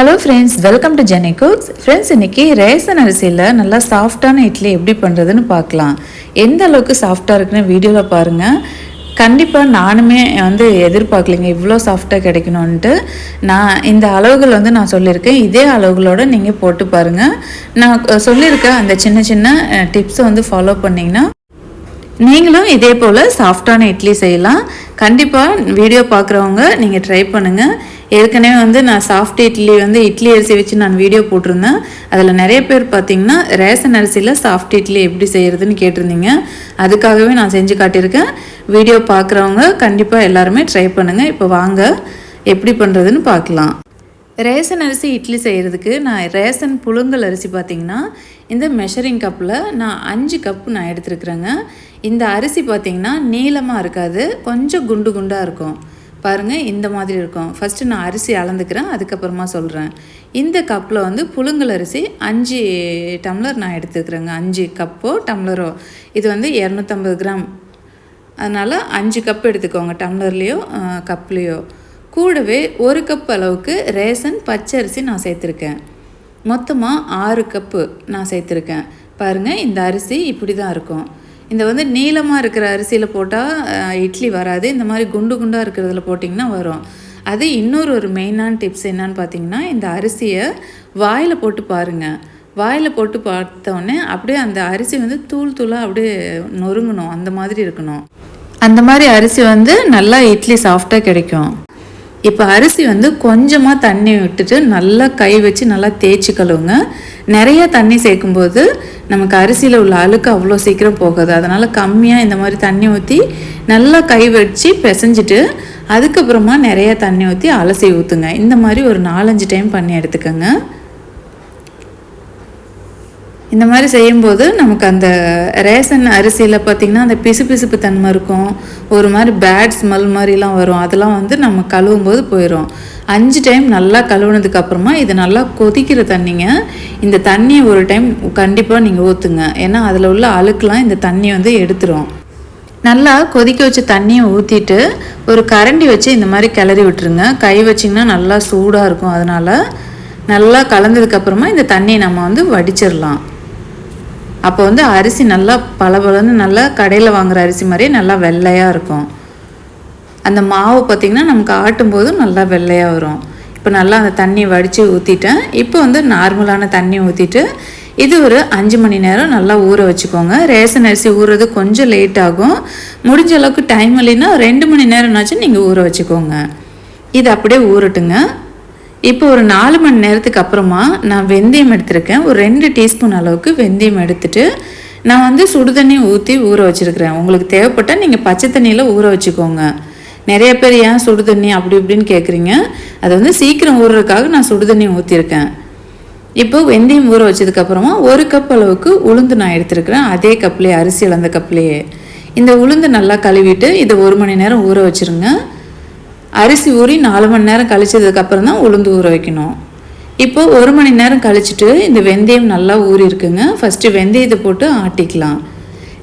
Hello friends welcome to Jeni Cooks friends இன்றைக்கி ration அரிசியில் நல்லா சாஃப்டான இட்லி எப்படி பண்ணுறதுன்னு பார்க்கலாம். எந்த அளவுக்கு சாஃப்டாக இருக்குன்னு வீடியோவில் பாருங்கள் கண்டிப்பாக நானுமே வந்து எதிர்பார்க்கலைங்க இவ்வளோ சாஃப்டாக கிடைக்கணுன்ட்டு நான் இந்த அளவுகள் வந்து நான் சொல்லியிருக்கேன். இதே அளவுகளோடு நீங்கள் போட்டு பாருங்கள் நான் சொல்லியிருக்க அந்த சின்ன சின்ன டிப்ஸை வந்து ஃபாலோ பண்ணிங்கன்னா நீங்களும் இதே போல் சாஃப்டான இட்லி செய்யலாம். கண்டிப்பாக வீடியோ பார்க்குறவங்க நீங்கள் ட்ரை பண்ணுங்கள் ஏற்கனவே வந்து நான் சாஃப்ட் இட்லி வந்து இட்லி அரிசி வச்சு நான் வீடியோ போட்டிருந்தேன். அதில் நிறைய பேர் பார்த்தீங்கன்னா ரேஷன் அரிசியில் சாஃப்ட் இட்லி எப்படி செய்கிறதுன்னு கேட்டிருந்தீங்க. அதுக்காகவே நான் செஞ்சு காட்டியிருக்கேன். வீடியோ பார்க்குறவங்க கண்டிப்பாக எல்லாருமே ட்ரை பண்ணுங்கள் இப்போ வாங்க எப்படி பண்ணுறதுன்னு பார்க்கலாம். ரேஷன் அரிசி இட்லி செய்கிறதுக்கு நான் ரேசன் புழுங்கல் அரிசி பார்த்திங்கன்னா இந்த மெஷரிங் கப்பில் நான் அஞ்சு கப்பு நான் எடுத்துருக்குறேங்க. இந்த அரிசி பார்த்திங்கன்னா நீளமாக இருக்காது கொஞ்சம் குண்டு குண்டாக இருக்கும். பாருங்கள் இந்த மாதிரி இருக்கும். ஃபஸ்ட்டு நான் அரிசி அளந்துக்கிறேன் அதுக்கப்புறமா சொல்கிறேன் இந்த கப்பில் வந்து புழுங்கல் அரிசி அஞ்சு டம்ளர் நான் எடுத்துக்கிறேங்க. அஞ்சு கப்போ டம்ளரோ இது வந்து இரநூத்தம்பது கிராம். அதனால் அஞ்சு கப் எடுத்துக்கோங்க டம்ளர்லேயோ கப்லேயோ கூடவே ஒரு கப் அளவுக்கு ரேசன் பச்சரிசி நான் சேர்த்துருக்கேன். மொத்தமாக ஆறு கப்பு நான் சேர்த்துருக்கேன். பாருங்கள் இந்த அரிசி இப்படி தான் இருக்கும். இந்த வந்து நீளமாக இருக்கிற அரிசியில் போட்டால் இட்லி வராது. இந்த மாதிரி குண்டு குண்டாக இருக்கிறதுல போட்டிங்கன்னா வரும். அது இன்னொரு ஒரு மெயினான டிப்ஸ் என்னன்னு பார்த்தீங்கன்னா இந்த அரிசியை வாயில் போட்டு பாருங்கள் வாயில் போட்டு பார்த்தோன்னே அப்படியே அந்த அரிசி வந்து தூள் தூளாக அப்படியே நொறுங்கணும். அந்த மாதிரி இருக்கணும். அந்த மாதிரி அரிசி வந்து நல்லா இட்லி சாஃப்டாக கிடைக்கும். இப்போ அரிசி வந்து கொஞ்சமாக தண்ணி விட்டுட்டு நல்லா கை வச்சு நல்லா தேய்ச்சி கழுவுங்க. நிறைய தண்ணி சேர்க்கும்போது நமக்கு அரிசியில் உள்ள அழுக்கு அவ்வளோ சீக்கிரம் போகாது. அதனால் கம்மியாக இந்த மாதிரி தண்ணி ஊற்றி நல்லா கை வச்சு பிசைஞ்சிட்டு அதுக்கப்புறமா நிறைய தண்ணி ஊற்றி அலசி ஊற்றுங்க இந்த மாதிரி ஒரு நாலஞ்சு டைம் பண்ணி எடுத்துக்கோங்க. இந்த மாதிரி செய்யும்போது நமக்கு அந்த ரேஷன் அரிசியில் பார்த்திங்கன்னா அந்த பிசு பிசுப்பு தன்மை இருக்கும். ஒரு மாதிரி பேட் ஸ்மெல் மாதிரிலாம் வரும். அதெல்லாம் வந்து நம்ம கழுவும் போது போயிடும் அஞ்சு டைம் நல்லா கழுவுனதுக்கு அப்புறமா இது நல்லா கொதிக்கிற தண்ணிங்க இந்த தண்ணியை ஒரு டைம் கண்டிப்பாக நீங்கள் ஊற்றுங்க ஏன்னா அதில் உள்ள அழுக்கெலாம் இந்த தண்ணி வந்து எடுத்துரும். நல்லா கொதிக்க வச்ச தண்ணியை ஊற்றிட்டு ஒரு கரண்டி வச்சு இந்த மாதிரி கிளறி விட்டுருங்க. கை வச்சிங்கன்னா நல்லா சூடாக இருக்கும். அதனால் நல்லா கலந்ததுக்கப்புறமா இந்த தண்ணியை நம்ம வந்து வடிச்சிடலாம் அப்போ வந்து அரிசி நல்லா பளபளன்னு நல்லா கடையில் வாங்குகிற அரிசி மாதிரியே நல்லா வெள்ளையாக இருக்கும். அந்த மாவு பார்த்திங்கன்னா நமக்கு ஆட்டும் போதும் நல்லா வெள்ளையாக வரும். இப்போ நல்லா அந்த தண்ணி வடித்து ஊற்றிட்டேன் இப்போ வந்து நார்மலான தண்ணி ஊற்றிட்டு இது ஒரு அஞ்சு மணி நேரம் நல்லா ஊற வச்சுக்கோங்க. ரேஷன் அரிசி ஊறுறது கொஞ்சம் லேட் ஆகும். முடிஞ்ச அளவுக்கு டைம் இல்லைன்னா ரெண்டு மணி நேரம்னாச்சும் நீங்கள் ஊற வச்சுக்கோங்க. இது அப்படியே ஊறட்டுங்க. இப்போ ஒரு நாலு மணி நேரத்துக்கு அப்புறமா நான் வெந்தயம் எடுத்திருக்கேன். ஒரு ரெண்டு டீஸ்பூன் அளவுக்கு வெந்தயம் எடுத்துட்டு நான் வந்து சுடுதண்ணி ஊற்றி ஊற வச்சுருக்கிறேன். உங்களுக்கு தேவைப்பட்டால் நீங்கள் பச்சை தண்ணியில் ஊற வச்சுக்கோங்க. நிறைய பேர் ஏன் சுடு தண்ணி அப்படி இப்படின்னு கேட்குறீங்க அது வந்து சீக்கிரம் ஊறுறதுக்காக நான் சுடு தண்ணி ஊற்றிருக்கேன் இப்போ வெந்தயம் ஊற வச்சதுக்கப்புறமா ஒரு கப் அளவுக்கு உளுந்து நான் எடுத்துருக்கிறேன். அதே கப்லேயே அரிசி இழந்த கப்லேயே இந்த உளுந்து நல்லா கழுவிட்டு இதை ஒரு மணி நேரம் ஊற வச்சுருங்க. அரிசி ஊறி நாலு மணி நேரம் கழிச்சதுக்கப்புறம் தான் உளுந்து ஊற வைக்கணும். இப்போ ஒரு மணி நேரம் கழிச்சிட்டு இந்த வெந்தயம் நல்லா ஊறி இருக்குங்க. ஃபஸ்ட்டு வெந்தயத்தை போட்டு ஆட்டிக்கலாம்.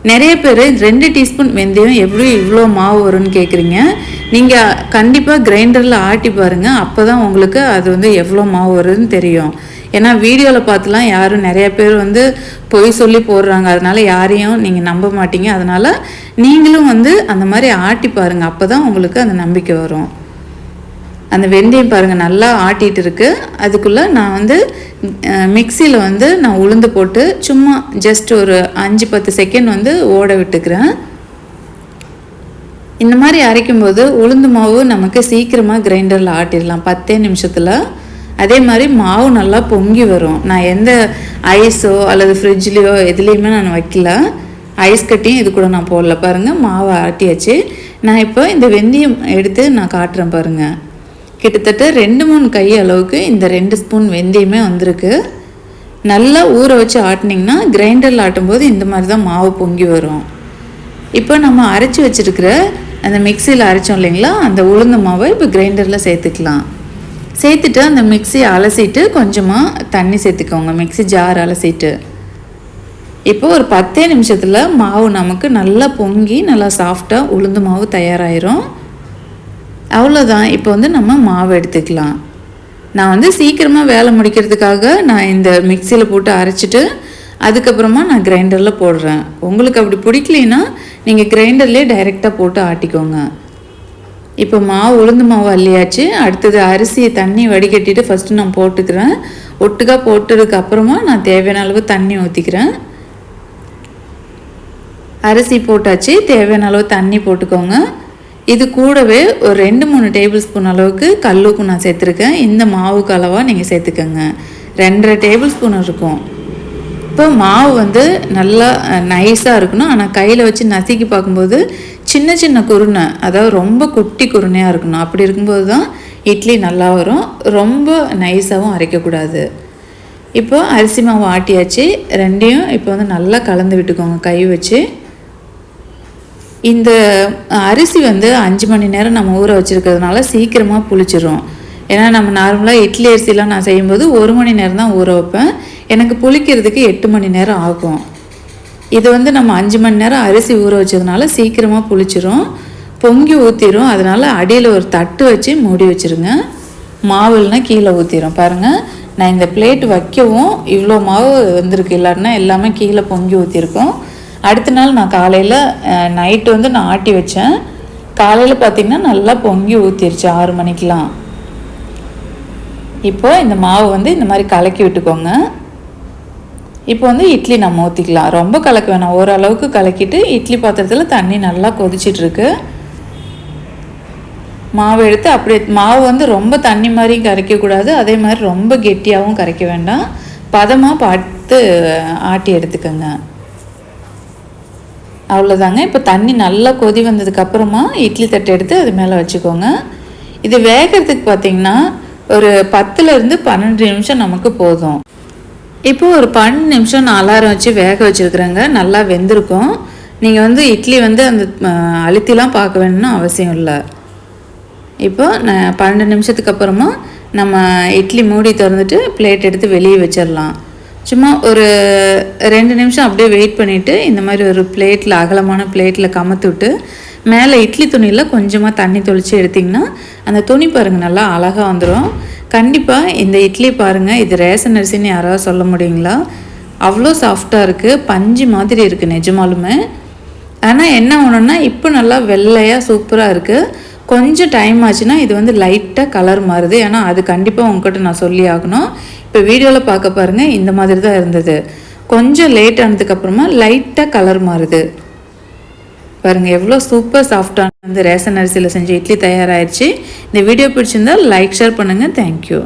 நிறைய பேர் ரெண்டு டீஸ்பூன் வெந்தயம் எப்படி இவ்வளோ மாவு வரும்னு கேட்குறீங்க நீங்கள் கண்டிப்பாக கிரைண்டரில் ஆட்டி பாருங்கள் அப்போ தான் உங்களுக்கு அது வந்து எவ்வளோ மாவு வருதுன்னு தெரியும். ஏன்னா வீடியோவில் பார்த்துலாம் யாரும் நிறைய பேர் வந்து பொய் சொல்லி போடுறாங்க. அதனால் யாரையும் நீங்கள் நம்ப மாட்டீங்க. அதனால் நீங்களும் வந்து அந்த மாதிரி ஆட்டி பாருங்கள் அப்போ தான் உங்களுக்கு அந்த நம்பிக்கை வரும். அந்த வெந்தயம் பாருங்கள் நல்லா ஆட்டிகிட்டு இருக்குது அதுக்குள்ளே நான் வந்து மிக்சியில் வந்து நான் உளுந்து போட்டு சும்மா ஜஸ்ட் ஒரு அஞ்சு பத்து செகண்ட் வந்து ஓட விட்டுக்கிறேன். இந்த மாதிரி அரைக்கும்போது உளுந்து மாவு நமக்கு சீக்கிரமாக கிரைண்டரில் ஆட்டிடலாம். பத்தே நிமிஷத்தில். அதே மாதிரி மாவு நல்லா பொங்கி வரும். நான் எந்த ஐஸோ அல்லது ஃப்ரிட்ஜ்லேயோ எதுலேயுமே நான் வைக்கல. ஐஸ் கட்டியும் இது கூட நான் போடல. பாருங்கள் மாவை ஆட்டியாச்சு. நான் இப்போ இந்த வெந்தயம் எடுத்து நான் காட்டுறேன் பாருங்கள் கிட்டத்தட்ட ரெண்டு மூணு கை அளவுக்கு இந்த ரெண்டு ஸ்பூன் வெந்தயமே வந்திருக்கு. நல்லா ஊற வச்சு ஆட்டினீங்கன்னா கிரைண்டரில் ஆட்டும்போது இந்த மாதிரி தான் மாவு பொங்கி வரும். இப்போ நம்ம அரைச்சி வச்சுருக்கிற அந்த மிக்சியில் அரைச்சோம் இல்லைங்களா? அந்த உளுந்த மாவை இப்போ கிரைண்டரில் சேர்த்துக்கலாம். சேர்த்துட்டு அந்த மிக்சியை அலசிட்டு கொஞ்சமாக தண்ணி சேர்த்துக்கோங்க. மிக்சி ஜார் அலசிட்டு. இப்போ ஒரு பத்தே நிமிஷத்தில் மாவு நமக்கு நல்லா பொங்கி நல்லா சாஃப்டாக உளுந்து மாவு தயாராகிரும் அவ்வளோதான் இப்போ வந்து நம்ம மாவு எடுத்துக்கலாம். நான் வந்து சீக்கிரமாக வேலை முடிக்கிறதுக்காக நான் இந்த மிக்சியில் போட்டு அரைச்சிட்டு அதுக்கப்புறமா நான் கிரைண்டரில் போடுறேன். உங்களுக்கு அப்படி பிடிக்கலைன்னா நீங்கள் கிரைண்டர்லேயே டைரெக்டாக போட்டு ஆட்டிக்கோங்க. இப்போ மாவு உளுந்து மாவு அள்ளியாச்சு. அடுத்தது அரிசியை தண்ணி வடிகட்டிட்டு ஃபஸ்ட்டு நான் போட்டுக்கிறேன். ஒட்டுக்கா போட்டதுக்கு அப்புறமா நான் தேவையான அளவு தண்ணி ஊற்றிக்கிறேன் அரிசி போட்டாச்சு. தேவையான அளவு தண்ணி போட்டுக்கோங்க. இது கூடவே ஒரு ரெண்டு மூணு டேபிள் ஸ்பூன் அளவுக்கு கல்லுப்பு நான் சேர்த்துருக்கேன். இந்த மாவுக்கு அளவாக நீங்கள் சேர்த்துக்கோங்க. ரெண்டரை டேபிள் ஸ்பூன் இருக்கும். இப்போ மாவு வந்து நல்லா நைஸாக இருக்கணும். ஆனால் கையில் வச்சு நசுக்கி பார்க்கும்போது சின்ன சின்ன குருணை அதாவது ரொம்ப குட்டி குருணையாக இருக்கணும். அப்படி இருக்கும்போது தான் இட்லி நல்லா வரும். ரொம்ப நைஸாகவும் அரைக்கக்கூடாது. இப்போ அரிசி மாவு ஆட்டியாச்சு. ரெண்டையும் இப்போ வந்து நல்லா கலந்து விட்டுக்கோங்க கை வச்சு. இந்த அரிசி வந்து அஞ்சு மணி நேரம் நம்ம ஊற வச்சுருக்கிறதுனால சீக்கிரமாக புளிச்சிடும் ஏன்னா நம்ம நார்மலாக இட்லி அரிசிலாம் நான் செய்யும்போது ஒரு மணி நேரம் தான் ஊற வைப்பேன். எனக்கு புளிக்கிறதுக்கு எட்டு மணி நேரம் ஆகும். இது வந்து நம்ம அஞ்சு மணி நேரம் அரிசி ஊற வச்சதுனால சீக்கிரமாக புளிச்சிரும். பொங்கி ஊற்றிடும் அதனால் அடியில் ஒரு தட்டு வச்சு மூடி வச்சுருங்க. மாவுலனா கீழே ஊற்றிடும் பாருங்கள் நான் இந்த பிளேட் வைக்கவும் இவ்வளோ மாவு வந்திருக்கு இல்லாட்டினா எல்லாமே கீழே பொங்கி ஊற்றிருக்கோம் அடுத்த நாள் நான் காலையில் நைட்டு வந்து நான் ஆட்டி வச்சேன். காலையில் பார்த்திங்கன்னா நல்லா பொங்கி ஊற்றிருச்சு ஆறு மணிக்கெலாம் இப்போது இந்த மாவு வந்து இந்த மாதிரி கலக்கி விட்டுக்கோங்க. இப்போ வந்து இட்லி நம்ம ஊற்றிக்கலாம் ரொம்ப கலக்க வேணாம். ஓரளவுக்கு கலக்கிட்டு இட்லி பாத்திரத்தில் தண்ணி நல்லா கொதிச்சிட்ருக்கு. மாவு எடுத்து அப்படியே மாவு வந்து ரொம்ப தண்ணி மாதிரியும் கரைக்கக்கூடாது. அதே மாதிரி ரொம்ப கெட்டியாகவும் கரைக்க வேண்டாம். பதமாக பார்த்து ஆட்டி எடுத்துக்கோங்க. அவ்வளோதாங்க. இப்போ தண்ணி நல்லா கொதி வந்ததுக்கப்புறமா இட்லி தட்டு எடுத்து அது மேலே வச்சுக்கோங்க. இது வேகிறதுக்கு பார்த்திங்கன்னா ஒரு பத்துலேருந்து பன்னெண்டு நிமிஷம் நமக்கு போதும். இப்போ ஒரு பன்னெண்டு நிமிஷம் நான் அலாரம் வச்சு வேக வச்சுருக்குறேங்க. நல்லா வெந்திருக்கும். நீங்கள் வந்து இட்லி வந்து அந்த அழுத்திலாம் பார்க்க வேணும்னு அவசியம் இல்லை. இப்போ நான் பன்னெண்டு நிமிஷத்துக்கு அப்புறமா நம்ம இட்லி மூடி திறந்துட்டு பிளேட் எடுத்து வெளியே வச்சிடலாம். சும்மா ஒரு ரெண்டு நிமிஷம் அப்படியே வெயிட் பண்ணிவிட்டு இந்த மாதிரி ஒரு பிளேட்டில் அகலமான பிளேட்டில் கமத்து விட்டு மேலே இட்லி துணியில் கொஞ்சமாக தண்ணி தொளித்து எடுத்திங்கன்னா அந்த துணி பாருங்கள் நல்லா அழகாக வந்துடும் கண்டிப்பாக இந்த இட்லி பாருங்கள் இது ரேஷன் அரிசின்னு யாராவது சொல்ல முடியுங்களா? அவ்வளோ சாஃப்டாக இருக்குது பஞ்சு மாதிரி இருக்குது நிஜமாலுமே. ஆனால் என்ன ஒன்றுன்னா இப்போ நல்லா வெள்ளையாக சூப்பராக இருக்குது கொஞ்சம் டைம் ஆச்சுன்னா இது வந்து லைட்டாக கலர் மாறுது. ஏன்னா அது கண்டிப்பாக உங்ககிட்ட நான் சொல்லி ஆகணும். இப்போ வீடியோவில் பார்க்க பாருங்கள் இந்த மாதிரி தான் இருந்தது. கொஞ்சம் லேட் ஆனதுக்கப்புறமா லைட்டாக கலர் மாறுது. பாருங்கள் எவ்வளோ சூப்பர் சாஃப்டான வந்து ரேஷன் அரிசியில் செஞ்ச இட்லி தயாராகிடுச்சு இந்த வீடியோ பிடிச்சிருந்தால் லைக் ஷேர் பண்ணுங்கள் தேங்க்யூ